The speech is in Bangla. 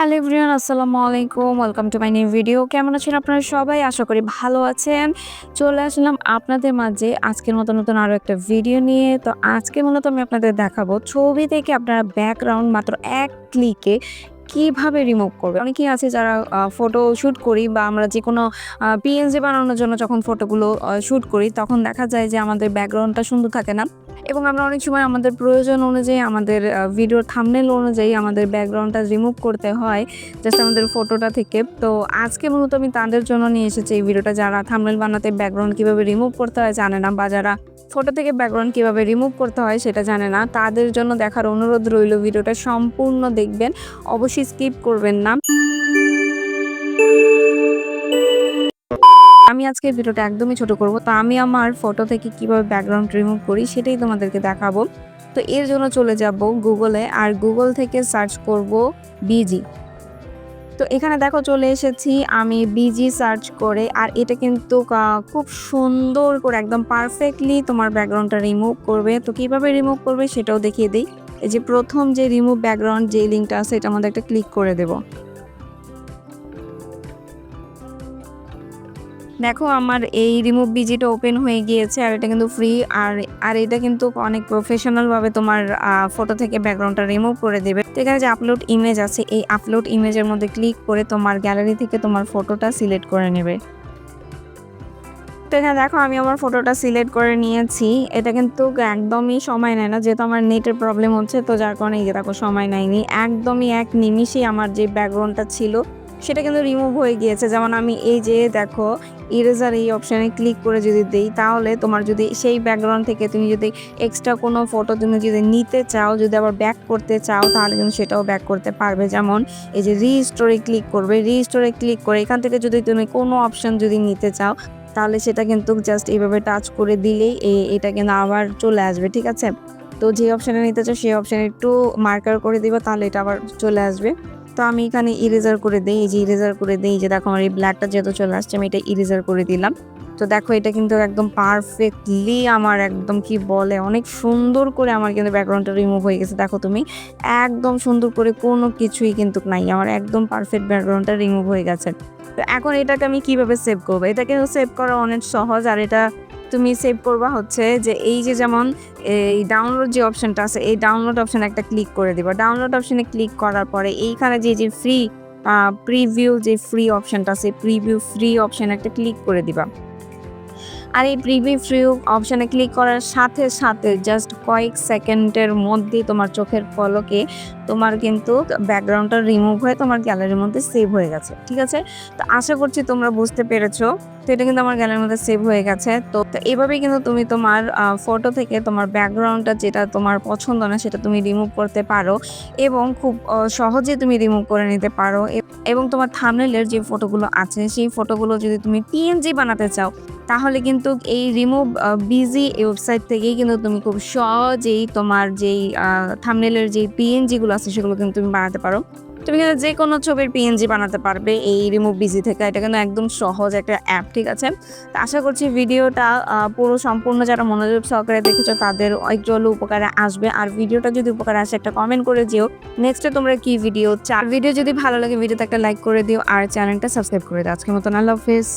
হ্যালো এভরিওয়ান, আসসালামু আলাইকুম। Welcome to my new video কেমন আছেন আপনারা সবাই? আশা করি ভালো আছেন। চলে আসলাম আপনাদের মাঝে আজকের মতো নতুন আরও একটা ভিডিও নিয়ে। তো আজকে মূলত আমি আপনাদের দেখাবো ছবি থেকে আপনারা ব্যাকগ্রাউন্ড মাত্র এক ক্লিকে কীভাবে রিমুভ করবে। অনেকেই আছে যারা ফটো শ্যুট করি বা আমরা যে কোনো পিএনজি বানানোর জন্য যখন ফটোগুলো শ্যুট করি, তখন দেখা যায় যে আমাদের ব্যাকগ্রাউন্ডটা সুন্দর থাকে না। এবং আমরা অনেক সময় আমাদের প্রয়োজন অনুযায়ী আমাদের ভিডিওর থামনেল অনুযায়ী আমাদের ব্যাকগ্রাউন্ডটা রিমুভ করতে হয় জাস্ট আমাদের ফটোটা থেকে। তো আজকে মূলত আমি তাদের জন্য নিয়ে এসেছি এই ভিডিওটা যারা থামনেল বানাতে ব্যাকগ্রাউন্ড কীভাবে রিমুভ করতে হয় জানে না, বা যারা ফটো থেকে ব্যাকগ্রাউন্ড কীভাবে রিমুভ করতে হয় সেটা জানে না, তাদের জন্য দেখার অনুরোধ রইল ভিডিওটা সম্পূর্ণ দেখবেন, অবশ্যই স্কিপ করবেন না। আমি আজকে ভিডিওটা একদমই ছোট করব, তো আমি আমার ফটো থেকে কীভাবে ব্যাকগ্রাউন্ড রিমুভ করি সেটাই তোমাদেরকে দেখাবো। তো এর জন্য চলে যাব গুগলে আর গুগল থেকে সার্চ করব বিজি তো এখানে দেখো চলে এসেছি আমি বিজি সার্চ করে, আর এটা কিন্তু খুব সুন্দর করে একদম পারফেক্টলি তোমার ব্যাকগ্রাউন্ডটা রিমুভ করবে। তো কীভাবে রিমুভ করবে সেটাও দেখিয়ে দিই। এই যে প্রথম যে রিমুভ ব্যাকগ্রাউন্ড যে লিঙ্কটা আছে, এটা আমাদের একটা ক্লিক করে দেবো। দেখো আমার এই রিমুভ বিজিটা ওপেন হয়ে গিয়েছে আর এটা কিন্তু ফ্রি আর আর এটা কিন্তু অনেক প্রফেশনাল ভাবে তোমার ফটো থেকে ব্যাকগ্রাউন্ডটা রিমুভ করে দেবে। তো এখানে যে আপলোড ইমেজ আছে, এই আপলোড ইমেজের মধ্যে ক্লিক করে তোমার গ্যালারি থেকে তোমার ফটোটা সিলেক্ট করে নেবে। তো এখানে দেখো আমি আমার ফটোটা সিলেক্ট করে নিয়েছি। এটা কিন্তু একদমই সময় নেয় না, যেহেতু আমার নেটের প্রবলেম হচ্ছে, তো যার কারণে এই দেখো সময় নেয়নি। একদমই এক নিমিষেই আমার যে ব্যাকগ্রাউন্ডটা ছিল সেটা কিন্তু রিমুভ হয়ে গিয়েছে। যেমন আমি এই যে দেখো ইরেজার এই অপশানে ক্লিক করে যদি দেই, তাহলে তোমার যদি সেই ব্যাকগ্রাউন্ড থেকে তুমি যদি এক্সট্রা কোনো ফটো তুমি যদি নিতে চাও, যদি আবার ব্যাক করতে চাও, তাহলে কিন্তু সেটাও ব্যাক করতে পারবে। যেমন এই যে রিস্টোরে ক্লিক করবে রিস্টোরে ক্লিক করে এখান থেকে যদি তুমি কোনো অপশান যদি নিতে চাও, তাহলে সেটা কিন্তু জাস্ট এইভাবে টাচ করে দিলেই এটা কিন্তু আবার চলে আসবে, ঠিক আছে? তো যে অপশানে নিতে চাও, সেই অপশানে একটু মার্কার করে দিবা, তাহলে এটা আবার চলে আসবে। তো আমি এখানে ইরেজার করে দিই, এই যে ইরেজার করে দিই যে দেখো আমার এই ব্ল্যাকটা যেহেতু চলে আসছে, আমি এটা ইরেজার করে দিলাম। তো দেখো এটা কিন্তু একদম পারফেক্টলি আমার একদম কি বলে, অনেক সুন্দর করে আমার কিন্তু ব্যাকগ্রাউন্ডটা রিমুভ হয়ে গেছে। দেখো তুমি, একদম সুন্দর করে কোনো কিছুই কিন্তু নাই, আমার একদম পারফেক্ট ব্যাকগ্রাউন্ডটা রিমুভ হয়ে গেছে। তো এখন এটাকে আমি কীভাবে সেভ করব? এটাকে সেভ করা অনেক সহজ আর এটা তুমি সেভ করবা হচ্ছে যে এই যে যেমন, এই ডাউনলোড যে অপশনটা আছে, এই ডাউনলোড অপশন একটা ক্লিক করে দিবা। ডাউনলোড অপশনে ক্লিক করার পরে এইখানে যে যে ফ্রি প্রিভিউ যে ফ্রি অপশনটা আছে প্রিভিউ ফ্রি অপশন একটা ক্লিক করে দিবা। আর এই প্রিভিউ ফ্রি অপশানে ক্লিক করার সাথে সাথে জাস্ট কয়েক সেকেন্ডের মধ্যেই তোমার চোখের পলকে তোমার কিন্তু ব্যাকগ্রাউন্ডটা রিমুভ হয়ে তোমার গ্যালারির মধ্যে সেভ হয়ে গেছে, ঠিক আছে? তো আশা করছি তোমরা বুঝতে পেরেছ। তো এটা কিন্তু আমার গ্যালারির মধ্যে সেভ হয়ে গেছে। তো এভাবেই কিন্তু তুমি তোমার ফটো থেকে তোমার ব্যাকগ্রাউন্ডটা যেটা তোমার পছন্দ না সেটা তুমি রিমুভ করতে পারো এবং খুব সহজে তুমি রিমুভ করে নিতে পারো। এবং তোমার থামনেলের যে ফটোগুলো আছে, সেই ফটোগুলো যদি তুমি পিএনজি বানাতে চাও, তাহলে কিন্তু এই রিমুভ বিজি ওয়েবসাইট থেকেই কিন্তু তুমি খুব সহজেই তোমার যেই থামনেলের যে পিএনজিগুলো আছে, সেগুলো কিন্তু তুমি বানাতে পারো। তুমি কিন্তু যে কোনো ছবির পিএনজি বানাতে পারবে এই রিমুভ বিজি থেকে। এটা কিন্তু একদম সহজ একটা অ্যাপ ঠিক আছে? তো আশা করছি ভিডিওটা পুরো সম্পূর্ণ যারা মনোযোগ সহকারে দেখেছ, তাদের একটু হলো উপকারে আসবে। আর ভিডিওটা যদি উপকারে আসে, একটা কমেন্ট করে দিও। নেক্সটে তোমরা কি ভিডিও চার ভিডিও যদি ভালো লাগে ভিডিওতে একটা লাইক করে দিও। আর চ্যানেলটা সাবস্ক্রাইব করে দিও। আজকের মতন আল্লাহ হাফেজ।